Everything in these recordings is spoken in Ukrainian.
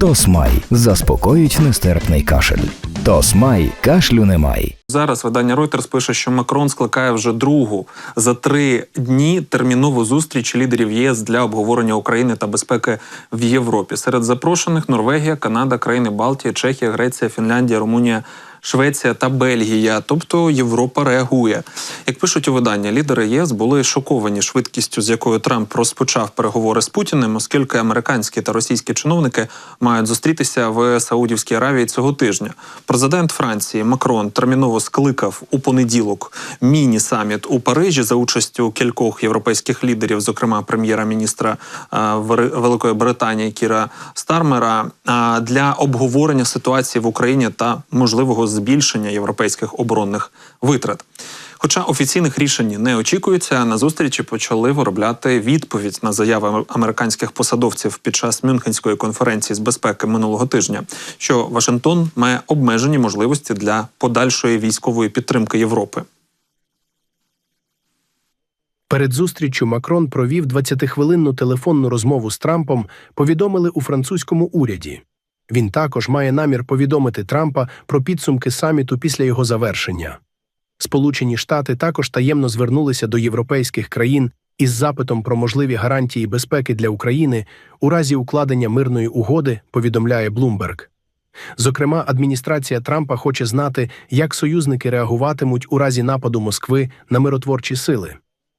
Тосмай заспокоїть нестерпний кашель. Тосмай кашлю немає. Зараз видання Reuters пише, що Макрон скликає вже другу за три дні термінову зустріч лідерів ЄС для обговорення України та безпеки в Європі. Серед запрошених Норвегія, Канада, країни Балтії, Чехія, Греція, Фінляндія, Румунія. Швеція та Бельгія, тобто Європа реагує. Як пишуть у видання, лідери ЄС були шоковані швидкістю, з якою Трамп розпочав переговори з Путіним, оскільки американські та російські чиновники мають зустрітися в Саудівській Аравії цього тижня. Президент Франції Макрон терміново скликав у понеділок міні-саміт у Парижі за участю кількох європейських лідерів, зокрема прем'єра-міністра е, Великої Британії Кіра Стармера, е, для обговорення ситуації в Україні та можливого збільшення європейських оборонних витрат. Хоча офіційних рішень не очікується, на зустрічі почали виробляти відповідь на заяви американських посадовців під час Мюнхенської конференції з безпеки минулого тижня, що Вашингтон має обмежені можливості для подальшої військової підтримки Європи. Перед зустріччю Макрон провів 20-хвилинну телефонну розмову з Трампом, повідомили у французькому уряді. Він також має намір повідомити Трампа про підсумки саміту після його завершення. Сполучені Штати також таємно звернулися до європейських країн із запитом про можливі гарантії безпеки для України у разі укладення мирної угоди, повідомляє Блумберг. Зокрема, адміністрація Трампа хоче знати, як союзники реагуватимуть у разі нападу Москви на миротворчі сили.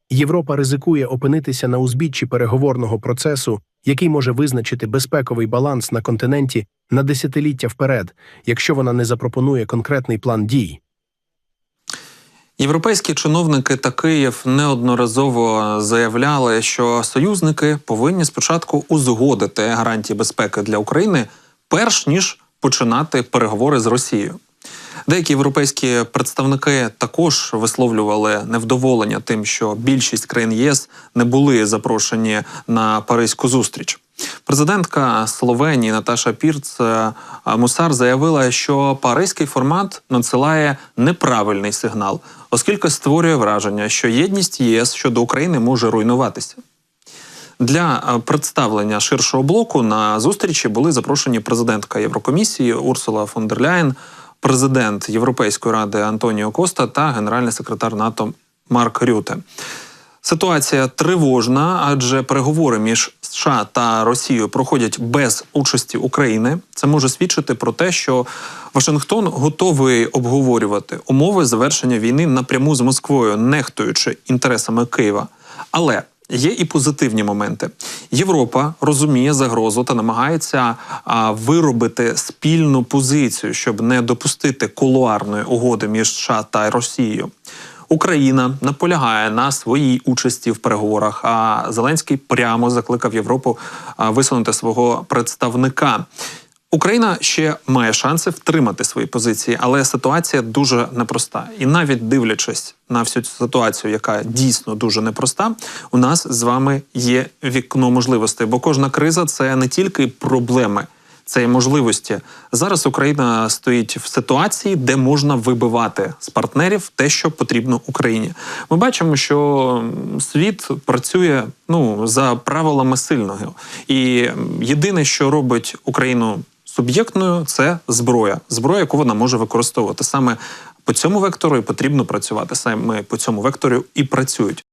Європа ризикує опинитися на узбіччі переговорного процесу, який може визначити безпековий баланс на континенті на десятиліття вперед, якщо вона не запропонує конкретний план дій. Європейські чиновники та Київ неодноразово заявляли, що союзники повинні спочатку узгодити гарантії безпеки для України, перш ніж починати переговори з Росією. Деякі європейські представники також висловлювали невдоволення тим, що більшість країн ЄС не були запрошені на паризьку зустріч. Президентка Словенії Наташа Пірц е, Мусар заявила, що паризький формат надсилає неправильний сигнал, оскільки створює враження, що єдність ЄС щодо України може руйнуватися. Для е, представлення ширшого блоку на зустрічі були запрошені президентка Єврокомісії Урсула фон дер Ляєн, президент Європейської ради Антоніо Коста та генеральний секретар НАТО Марк Рюте. Ситуація тривожна, адже переговори між США та Росією проходять без участі України. Це може свідчити про те, що Вашингтон готовий обговорювати умови завершення війни напряму з Москвою, нехтуючи інтересами Києва. Але Є і позитивні моменти. Європа розуміє загрозу та намагається а, виробити спільну позицію, щоб не допустити кулуарної угоди між США та Росією. Україна наполягає на своїй участі в переговорах. А Зеленський прямо закликав Європу висунути свого представника. Україна ще має шанси втримати свої позиції, але ситуація дуже непроста. І навіть дивлячись на всю цю ситуацію, яка дійсно дуже непроста, у нас з вами є вікно можливостей, бо кожна криза це не тільки проблеми. Це і можливості зараз. Україна стоїть в ситуації, де можна вибивати з партнерів те, що потрібно Україні. Ми бачимо, що світ працює ну за правилами сильного, і єдине, що робить Україну суб'єктною, це зброя, зброя, яку вона може використовувати саме. По цьому вектору і потрібно працювати саме по цьому вектору і працюють.